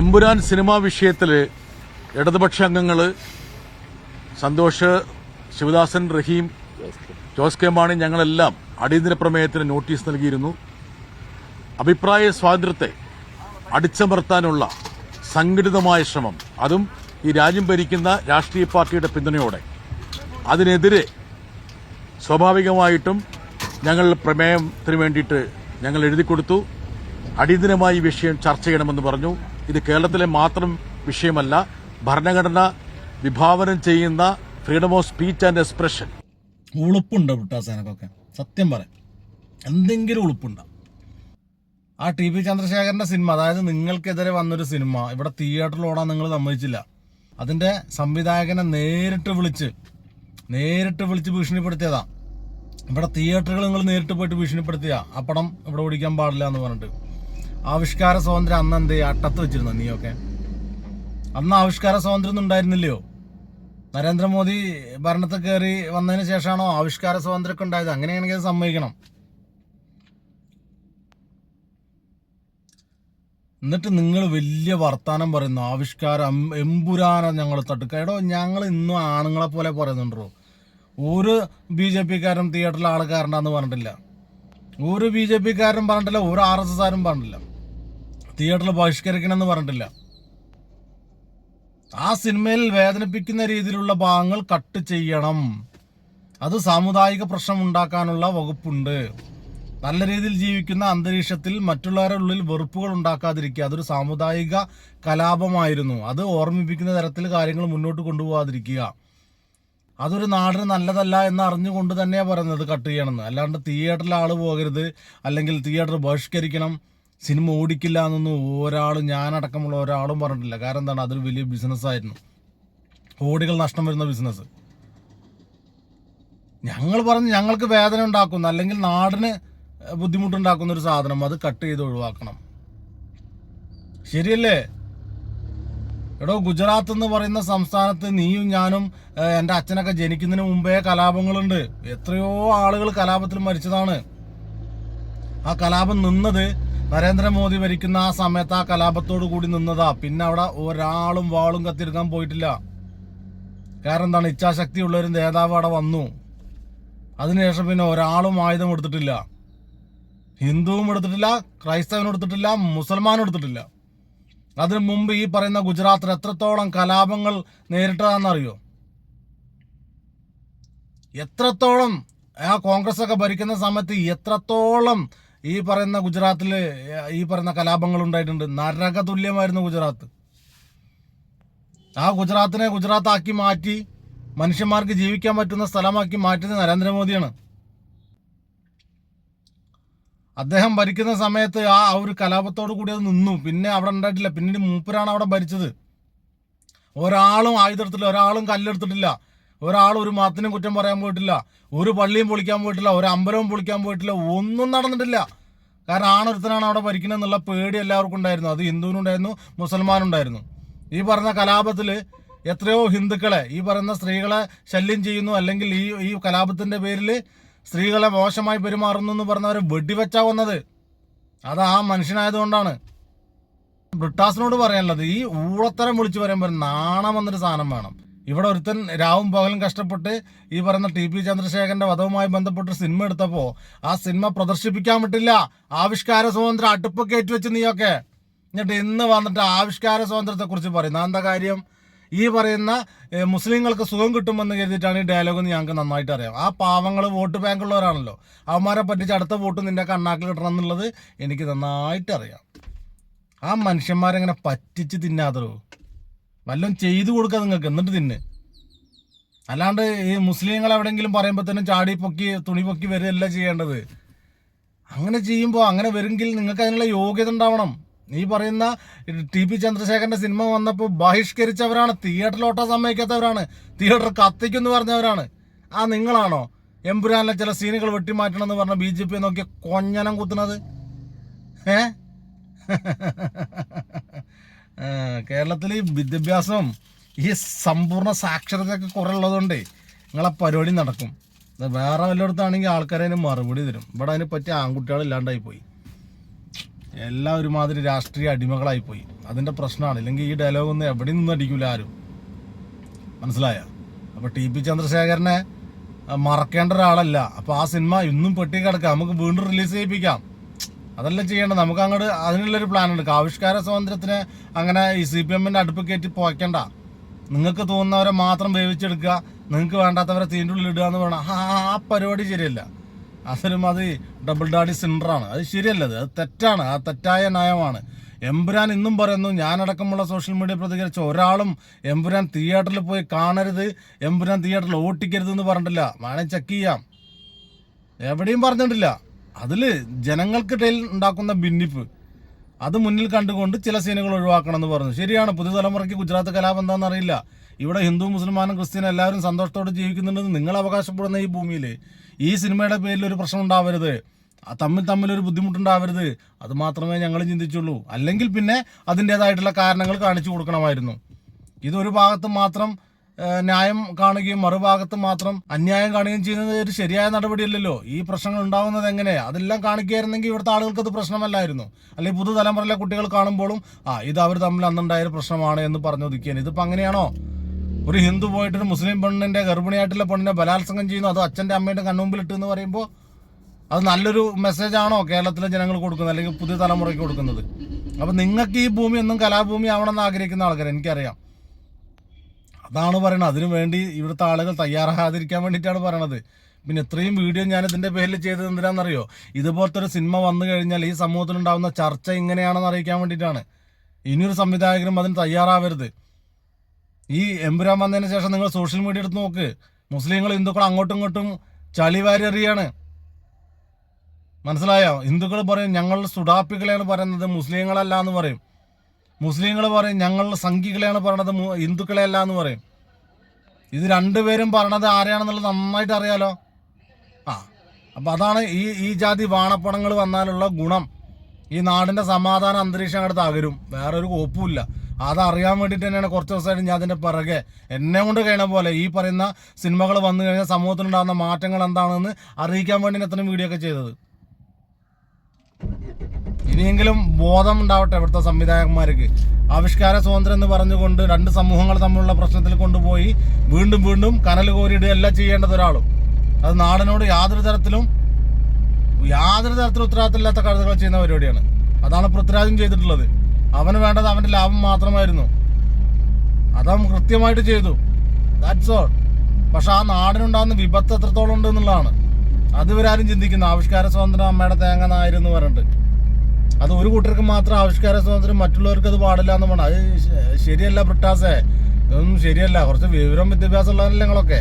Empuraan cinema വിഷയത്തിൽ ഇടതുപക്ഷ അംഗങ്ങൾ സന്തോഷ് ശിവദാസൻ റഹീം ജോസ് കെ മാണി ഞങ്ങളെല്ലാം അടിയന്തര പ്രമേയത്തിന് നോട്ടീസ് നൽകിയിരുന്നു. അഭിപ്രായ സ്വാതന്ത്ര്യത്തെ അടിച്ചമർത്താനുള്ള സംഘടിതമായ ശ്രമം. അതും ഈ രാജ്യം ഭരിക്കുന്ന രാഷ്ട്രീയ പാർട്ടിയുടെ പിന്തുണയോടെ. അതിനെതിരെ സ്വാഭാവികമായിട്ടും ഞങ്ങൾ പ്രമേയത്തിന് വേണ്ടിയിട്ട് ഞങ്ങൾ എഴുതിക്കൊടുത്തു. അടിയന്തരമായി ഈ വിഷയം ചർച്ച ചെയ്യണമെന്ന് പറഞ്ഞു. ഇത് കേരളത്തിലെ മാത്രം വിഷയമല്ല ഭരണഘടന വിഭാവനം ചെയ്യുന്ന freedom of speech and expression. ഉളുപ്പുണ്ട് വിട്ടാസേനക്കൊക്കെ സത്യം പറയാം. എന്തെങ്കിലും ഉളുപ്പുണ്ടോ. ആ ടി പി ചന്ദ്രശേഖരന്റെ സിനിമ അതായത് നിങ്ങൾക്കെതിരെ വന്നൊരു സിനിമ ഇവിടെ തിയേറ്ററിൽ ഓടാൻ നിങ്ങൾ സമ്മതിച്ചില്ല. അതിന്റെ സംവിധായകനെ നേരിട്ട് വിളിച്ച് നേരിട്ട് വിളിച്ച് ഭീഷണിപ്പെടുത്തിയതാ. ഇവിടെ തിയേറ്ററുകൾ നിങ്ങൾ നേരിട്ട് പോയിട്ട് ഭീഷണിപ്പെടുത്തിയ. ആ പടം ഇവിടെ ഓടിക്കാൻ പാടില്ല എന്ന് പറഞ്ഞിട്ട്. ആവിഷ്കാര സ്വാതന്ത്ര്യം അന്ന് എന്ത് അട്ടത്ത് വെച്ചിരുന്ന നീയൊക്കെ? അന്ന് ആവിഷ്കാര സ്വാതന്ത്ര്യം ഒന്നും ഉണ്ടായിരുന്നില്ലയോ? നരേന്ദ്രമോദി ഭരണത്തിൽ കയറി വന്നതിന് ശേഷമാണോ ആവിഷ്കാര സ്വാതന്ത്ര്യമൊക്കെ ഉണ്ടായത്? അങ്ങനെയാണെങ്കിൽ അത് സമ്മതിക്കണം. എന്നിട്ട് നിങ്ങൾ വലിയ വർത്താനം പറയുന്നു. ആവിഷ്കാരം എമ്പുരാന ഞങ്ങൾ തട്ടുക എടോ ഞങ്ങൾ ഇന്നും ആണുങ്ങളെ പോലെ പറയുന്നുണ്ടോ ഒരു ബി ജെ പിക്കാരും തിയേറ്ററിൽ ആൾ കയറണ്ടെന്ന് പറഞ്ഞിട്ടില്ല. ഒരു ബി ജെ പിക്കാരും പറഞ്ഞിട്ടില്ല ഒരു ആർ എസ് എസ് ആരും പറഞ്ഞിട്ടില്ല. തിയേറ്ററിൽ ബഹിഷ്കരിക്കണമെന്ന് പറഞ്ഞിട്ടില്ല. ആ സിനിമയിൽ വേദനിപ്പിക്കുന്ന രീതിയിലുള്ള ഭാഗങ്ങൾ കട്ട് ചെയ്യണം. അത് സാമുദായിക പ്രശ്നം ഉണ്ടാക്കാനുള്ള വകുപ്പുണ്ട്. നല്ല രീതിയിൽ ജീവിക്കുന്ന അന്തരീക്ഷത്തിൽ മറ്റുള്ളവരുടെ ഉള്ളിൽ വെറുപ്പുകൾ ഉണ്ടാക്കാതിരിക്കുക അതൊരു സാമുദായിക കലാപമായിരുന്നു. അത് ഓർമ്മിപ്പിക്കുന്ന തരത്തിൽ കാര്യങ്ങൾ മുന്നോട്ട് കൊണ്ടുപോകാതിരിക്കുക. അതൊരു നാടിന് നല്ലതല്ല എന്ന് അറിഞ്ഞുകൊണ്ട് തന്നെയാണ് പറയുന്നത് കട്ട് ചെയ്യണമെന്ന്. അല്ലാണ്ട് തിയേറ്ററിൽ ആൾ പോകരുത്. അല്ലെങ്കിൽ തിയേറ്റർ ബഹിഷ്കരിക്കണം. സിനിമ ഓടിക്കില്ല എന്നൊന്നും ഒരാളും ഞാനടക്കമുള്ള ഒരാളും പറഞ്ഞിട്ടില്ല. കാരണം എന്താണ്? അതൊരു വലിയ ബിസിനസ്സായിരുന്നു കോടികൾ നഷ്ടം വരുന്ന ബിസിനസ് ഞങ്ങൾ പറഞ്ഞ് ഞങ്ങൾക്ക് വേദന ഉണ്ടാക്കുന്ന. അല്ലെങ്കിൽ നാടിന് ബുദ്ധിമുട്ടുണ്ടാക്കുന്ന ഒരു സാധനം അത് കട്ട് ചെയ്ത് ഒഴിവാക്കണം. ശരിയല്ലേ? എടോ ഗുജറാത്ത് എന്ന് പറയുന്ന സംസ്ഥാനത്ത് നീയും ഞാനും എന്റെ അച്ഛനൊക്കെ ജനിക്കുന്നതിന് മുമ്പേ കലാപങ്ങളുണ്ട്. എത്രയോ ആളുകൾ കലാപത്തിൽ മരിച്ചതാണ്. ആ കലാപം നിന്നത് നരേന്ദ്രമോദി ഭരിക്കുന്ന ആ സമയത്ത് ആ കലാപത്തോടു കൂടി നിന്നതാ. പിന്നെ അവിടെ ഒരാളും വാളും കത്തിയെടുക്കാൻ പോയിട്ടില്ല. കാരണം എന്താണ്? ഇച്ഛാശക്തി ഒരു നേതാവ് അവിടെ വന്നു. അതിനുശേഷം പിന്നെ ഒരാളും ആയുധം എടുത്തിട്ടില്ല. ഹിന്ദുവും എടുത്തിട്ടില്ല ക്രൈസ്തവനും എടുത്തിട്ടില്ല മുസൽമാനും എടുത്തിട്ടില്ല. അതിനു മുമ്പ് ഈ പറയുന്ന ഗുജറാത്തിൽ എത്രത്തോളം കലാപങ്ങൾ നേരിട്ടതാണെന്നറിയോ? എത്രത്തോളം ആ കോൺഗ്രസ് ഒക്കെ ഭരിക്കുന്ന സമയത്ത് എത്രത്തോളം ഈ പറയുന്ന ഗുജറാത്തിൽ ഈ പറയുന്ന കലാപങ്ങൾ ഉണ്ടായിട്ടുണ്ട്. നരക തുല്യമായിരുന്നു ഗുജറാത്ത്. ആ ഗുജറാത്തിനെ ഗുജറാത്താക്കി മാറ്റി മനുഷ്യന്മാർക്ക് ജീവിക്കാൻ പറ്റുന്ന സ്ഥലമാക്കി മാറ്റിയത് നരേന്ദ്രമോദിയാണ്. അദ്ദേഹം ഭരിക്കുന്ന സമയത്ത് ആ ഒരു കലാപത്തോട് കൂടി അത് നിന്നു. പിന്നെ അവിടെ ഉണ്ടായിട്ടില്ല. പിന്നീട് മൂപ്പരാണ് അവിടെ ഭരിച്ചത്. ഒരാളും ആയുധെടുത്തില്ല ഒരാളും കല്ലെടുത്തിട്ടില്ല. ഒരാളും ഒരു മതത്തിനും കുറ്റം പറയാൻ പോയിട്ടില്ല ഒരു പള്ളിയും പൊളിക്കാൻ പോയിട്ടില്ല ഒരു അമ്പലവും പൊളിക്കാൻ പോയിട്ടില്ല ഒന്നും നടന്നിട്ടില്ല. കാരണം ആണൊരുത്തനാണ് അവിടെ ഭരിക്കുന്നത് എന്നുള്ള പേടി എല്ലാവർക്കും ഉണ്ടായിരുന്നു. അത് ഹിന്ദുവിനുണ്ടായിരുന്നു മുസൽമാനുണ്ടായിരുന്നു. ഈ പറഞ്ഞ കലാപത്തിൽ എത്രയോ ഹിന്ദുക്കളെ ഈ പറയുന്ന സ്ത്രീകളെ ശല്യം ചെയ്യുന്നു അല്ലെങ്കിൽ ഈ ഈ കലാപത്തിന്റെ പേരിൽ സ്ത്രീകളെ മോശമായി പെരുമാറുന്നു എന്ന് പറഞ്ഞവരെ വെടിവെച്ചാ വന്നത്. അത് ആ മനുഷ്യനായതുകൊണ്ടാണ്. ബ്രിട്ടാസിനോട് പറയാനുള്ളത് ഈ ഊളത്തരം വിളിച്ചു പറയുമ്പോൾ നാണം എന്നൊരു സാധനം വേണം. ഇവിടെ ഒരുത്തൻ രാവും പകലും കഷ്ടപ്പെട്ട് ഈ പറയുന്ന ടി പി ചന്ദ്രശേഖരന്റെ വധവുമായി ബന്ധപ്പെട്ട് സിനിമ എടുത്തപ്പോ ആ സിനിമ പ്രദർശിപ്പിക്കാൻ പറ്റില്ല ആവിഷ്കാര സ്വാതന്ത്ര്യം അടുപ്പൊക്കെ ഏറ്റുവെച്ച് നീയൊക്കെ. എന്നിട്ട് ഇന്ന് വന്നിട്ട് ആവിഷ്കാര സ്വാതന്ത്ര്യത്തെ കുറിച്ച് പറയുന്ന എന്താ കാര്യം? ഈ പറയുന്ന മുസ്ലിങ്ങൾക്ക് സുഖം കിട്ടുമെന്ന് കരുതിയിട്ടാണ് ഈ ഡയലോഗ് ഞങ്ങൾക്ക് നന്നായിട്ട് അറിയാം. ആ പാവങ്ങൾ വോട്ട് ബാങ്കുള്ളവരാണല്ലോ അവന്മാരെ പറ്റിച്ച് അടുത്ത വോട്ട് നിന്റെ കണ്ണാക്കിൽ കിട്ടണം എന്നുള്ളത് എനിക്ക് നന്നായിട്ട് അറിയാം. ആ മനുഷ്യന്മാരെങ്ങനെ പറ്റിച്ച് തിന്നാതോ വല്ലതും ചെയ്തു കൊടുക്കുക നിങ്ങൾക്ക് എന്നിട്ട് തിന്നെ. അല്ലാണ്ട് ഈ മുസ്ലിങ്ങൾ എവിടെയെങ്കിലും പറയുമ്പോൾ തന്നെ ചാടി പൊക്കി തുണി പൊക്കി വരികയല്ല ചെയ്യേണ്ടത്. അങ്ങനെ ചെയ്യുമ്പോൾ അങ്ങനെ വരുമെങ്കിൽ നിങ്ങൾക്ക് അതിനുള്ള യോഗ്യത ഉണ്ടാവണം. നീ പറയുന്ന ടി പി ചന്ദ്രശേഖരന്റെ സിനിമ വന്നപ്പോൾ ബഹിഷ്കരിച്ചവരാണ് തിയേറ്ററിലോട്ടാൻ സമ്മതിക്കാത്തവരാണ് തിയേറ്റർ കത്തിക്കുമെന്ന് പറഞ്ഞവരാണ്. ആ നിങ്ങളാണോ? എമ്പുരാനിലെ ചില സീനുകൾ വെട്ടിമാറ്റണം എന്ന് പറഞ്ഞ ബി ജെ പി നോക്കിയ കൊഞ്ഞനം കുത്തുന്നത്. ഏ? കേരളത്തിൽ വിദ്യാഭ്യാസം ഈ സമ്പൂർണ സാക്ഷരതയൊക്കെ കുറെ ഉള്ളതുകൊണ്ട് നിങ്ങളെ പരിപാടി നടക്കും. വേറെ വല്ലയിടത്താണെങ്കിൽ ആൾക്കാരെ അതിന് മറുപടി തരും. ഇവിടെ അതിനെ പറ്റിയ ആൺകുട്ടികൾ ഇല്ലാണ്ടായി പോയി. എല്ലാം ഒരുമാതിരി രാഷ്ട്രീയ അടിമകളായി പോയി. അതിന്റെ പ്രശ്നമാണ്. ഇല്ലെങ്കിൽ ഈ ഡയലോഗ് ഒന്നും എവിടെ നിന്നും അടിക്കൂല ആരും. മനസ്സിലായ? അപ്പോൾ ടി പി ചന്ദ്രശേഖരനെ മറക്കേണ്ട ഒരാളല്ല. അപ്പോൾ ആ സിനിമ ഇന്നും പെട്ടി കിടക്കാം നമുക്ക് വീണ്ടും റിലീസ് ചെയ്യിപ്പിക്കാം. അതല്ല ചെയ്യേണ്ട. നമുക്ക് അങ്ങോട്ട് അതിനുള്ളൊരു പ്ലാൻ ഉണ്ട്. ആവിഷ്കാര സ്വാതന്ത്ര്യത്തിന് അങ്ങനെ ഈ സി പി എമ്മിന്റെ അടുപ്പ് കയറ്റി പോയ്ക്കണ്ട. നിങ്ങൾക്ക് തോന്നുന്നവരെ മാത്രം വേവിച്ചെടുക്കുക. നിങ്ങൾക്ക് വേണ്ടാത്തവരെ തീന്റെ ഉള്ളിൽ ഇടുക എന്ന് പറയണം ആ പരിപാടി ശരിയല്ല. അതൊരു മതി. ഡബിൾ ഡാഡി സിൻഡറാണ് അത് ശരിയല്ല അത്. അത് തെറ്റാണ്. ആ തെറ്റായ നയമാണ് എമ്പുരാൻ ഇന്നും പറയുന്നു ഞാനടക്കമുള്ള സോഷ്യൽ മീഡിയ പ്രതികരിച്ച ഒരാളും എമ്പുരാൻ തിയേറ്ററിൽ പോയി കാണരുത്. എമ്പുരാൻ തിയേറ്ററിൽ ഓട്ടിക്കരുത് എന്ന് പറഞ്ഞിട്ടില്ല. വേണേൽ ചെക്ക് ചെയ്യാം. എവിടെയും പറഞ്ഞിട്ടില്ല. അതിൽ ജനങ്ങൾക്കിടയിൽ ഉണ്ടാക്കുന്ന ഭിന്നിപ്പ്. അത് മുന്നിൽ കണ്ടുകൊണ്ട് ചില സീനുകൾ ഒഴിവാക്കണം എന്ന് പറഞ്ഞു. ശരിയാണ് പുതുതലമുറയ്ക്ക് ഗുജറാത്ത് കലാപം എന്താണെന്ന് അറിയില്ല. ഇവിടെ ഹിന്ദു മുസ്ലിമാനും ക്രിസ്ത്യനും എല്ലാവരും സന്തോഷത്തോടെ ജീവിക്കുന്നുണ്ടെന്ന് നിങ്ങൾ അവകാശപ്പെടുന്ന ഈ ഭൂമിയിൽ ഈ സിനിമയുടെ പേരിൽ ഒരു പ്രശ്നം ഉണ്ടാവരുത്. തമ്മിൽ തമ്മിൽ ഒരു ബുദ്ധിമുട്ടുണ്ടാവരുത്. അത് മാത്രമേ ഞങ്ങൾ ചിന്തിച്ചുള്ളൂ. അല്ലെങ്കിൽ പിന്നെ അതിന്റെതായിട്ടുള്ള കാരണങ്ങൾ കാണിച്ചു കൊടുക്കണമായിരുന്നു. ഇതൊരു ഭാഗത്ത് മാത്രം ന്യായം കാണുകയും മറുഭാഗത്ത് മാത്രം അന്യായം കാണുകയും ചെയ്യുന്നത് ഒരു ശരിയായ നടപടിയല്ലല്ലോ? ഈ പ്രശ്നങ്ങൾ ഉണ്ടാകുന്നത് എങ്ങനെ? അതെല്ലാം കാണിക്കുകയായിരുന്നെങ്കിൽ ഇവിടുത്തെ ആളുകൾക്ക് അത് പ്രശ്നമല്ലായിരുന്നു. അല്ലെങ്കിൽ പുതുതലമുറയിലെ കുട്ടികൾ കാണുമ്പോഴും ആ ഇത് അവർ തമ്മിൽ അന്നുണ്ടായ പ്രശ്നമാണ് എന്ന് പറഞ്ഞു ഒതുക്കിയാണ് ഇതിപ്പോ അങ്ങനെയാണോ? ഒരു ഹിന്ദു പോയിട്ട് ഒരു മുസ്ലിം പെണ്ണിന്റെ ഗർഭിണിയായിട്ടുള്ള പെണ്ണിനെ ബലാത്സംഗം ചെയ്യുന്നു അത് അച്ഛന്റെ അമ്മയുടെ കണ്ണുമ്പിൽ ഇട്ട് എന്ന് പറയുമ്പോൾ അത് നല്ലൊരു മെസ്സേജ് ആണോ കേരളത്തിലെ ജനങ്ങൾ കൊടുക്കുന്നത് അല്ലെങ്കിൽ പുതിയ തലമുറയ്ക്ക് കൊടുക്കുന്നത്? അപ്പൊ നിങ്ങൾക്ക് ഈ ഭൂമി ഒന്നും കലാഭൂമി ആവണമെന്ന് ആഗ്രഹിക്കുന്ന ആൾക്കാർ എനിക്കറിയാം. അതാണ് പറയണത്. അതിനു വേണ്ടി ഇവിടുത്തെ ആളുകൾ തയ്യാറാകാതിരിക്കാൻ വേണ്ടിയിട്ടാണ് പറയണത്. പിന്നെ ഇത്രയും വീഡിയോ ഞാൻ ഇതിന്റെ പേരിൽ ചെയ്തത് എന്തിനാണെന്നറിയോ? ഇതുപോലത്തെ ഒരു സിനിമ വന്നു കഴിഞ്ഞാൽ ഈ സമൂഹത്തിൽ ഉണ്ടാകുന്ന ചർച്ച ഇങ്ങനെയാണെന്ന് അറിയിക്കാൻ വേണ്ടിയിട്ടാണ്. ഇനിയൊരു സംവിധായകരും അതിന് തയ്യാറാവരുത്. ഈ എമ്പുരാൻ വന്നതിന് ശേഷം നിങ്ങൾ സോഷ്യൽ മീഡിയ എടുത്ത് നോക്ക്. മുസ്ലിങ്ങൾ ഹിന്ദുക്കൾ അങ്ങോട്ടും ഇങ്ങോട്ടും ചളിവാരി എറിയാണ് മനസ്സിലായോ? ഹിന്ദുക്കൾ പറയും ഞങ്ങൾ സുഡാപ്പികളെയാണ് പറയുന്നത് മുസ്ലിങ്ങളല്ല എന്ന് പറയും. മുസ്ലിങ്ങൾ പറയും ഞങ്ങൾ സംഘികളെയാണ് പറയണത് ഹിന്ദുക്കളെ അല്ല എന്ന് പറയും. ഇത് രണ്ടുപേരും പറയണത് ആരെയാണെന്നുള്ളത് നന്നായിട്ട് അറിയാലോ? ആ അപ്പൊ അതാണ് ഈ ഈ ജാതി വാണപ്പണങ്ങൾ വന്നാലുള്ള ഗുണം. ഈ നാടിന്റെ സമാധാന അന്തരീക്ഷം അങ്ങോട്ട് തകരും. വേറൊരു കോപ്പുമില്ല അതറിയാൻ വേണ്ടിയിട്ട് തന്നെയാണ് കുറച്ച് ദിവസമായിട്ട് ഞാൻ അതിന്റെ പിറകെ എന്നെ കൊണ്ട് കഴിയണ പോലെ ഈ പറയുന്ന സിനിമകൾ വന്നു കഴിഞ്ഞാൽ സമൂഹത്തിലുണ്ടാകുന്ന മാറ്റങ്ങൾ എന്താണെന്ന് അറിയിക്കാൻ വേണ്ടി ഇത്രയും വീഡിയോ ഒക്കെ ചെയ്തത്. ഇനിയെങ്കിലും ബോധം ഉണ്ടാവട്ടെ ഇവിടുത്തെ സംവിധായകന്മാർക്ക്. ആവിഷ്കാര സ്വാതന്ത്ര്യം എന്ന് പറഞ്ഞുകൊണ്ട് രണ്ട് സമൂഹങ്ങൾ തമ്മിലുള്ള പ്രശ്നത്തിൽ കൊണ്ടുപോയി വീണ്ടും വീണ്ടും കനൽ കോരിയിടുക എല്ലാം ചെയ്യേണ്ടത് ഒരാളും. അത് നാടിനോട് യാതൊരു തരത്തിലും യാതൊരു തരത്തിലും ഉത്തരവാദിത്തമില്ലാത്ത കഴുതകൾ ചെയ്യുന്ന പരിപാടിയാണ്. അതാണ് പൃഥ്വിരാജും ചെയ്തിട്ടുള്ളത്. അവന് വേണ്ടത് അവന്റെ ലാഭം മാത്രമായിരുന്നു. അതവൻ കൃത്യമായിട്ട് ചെയ്തു. ദാറ്റ്സ് ഓൾ പക്ഷെ ആ നാടിനുണ്ടാകുന്ന വിപത്ത് എത്രത്തോളം ഉണ്ട് എന്നുള്ളതാണ്. അത് ഇവരാരും ചിന്തിക്കുന്നു. ആവിഷ്കാര സ്വാതന്ത്ര്യം അമ്മയുടെ തേങ്ങ നായരെന്ന് പറഞ്ഞിട്ട്. അത് ഒരു കൂട്ടർക്ക് മാത്രം ആവിഷ്കാര സ്വാതന്ത്ര്യം മറ്റുള്ളവർക്ക് അത് പാടില്ല എന്ന് പറഞ്ഞു. അത് ശരിയല്ല ബ്രിട്ടാസേ. ഇതൊന്നും ശരിയല്ല. കുറച്ച് വിവരം വിദ്യാഭ്യാസം ഉള്ളവരല്ലേ നിങ്ങളൊക്കെ.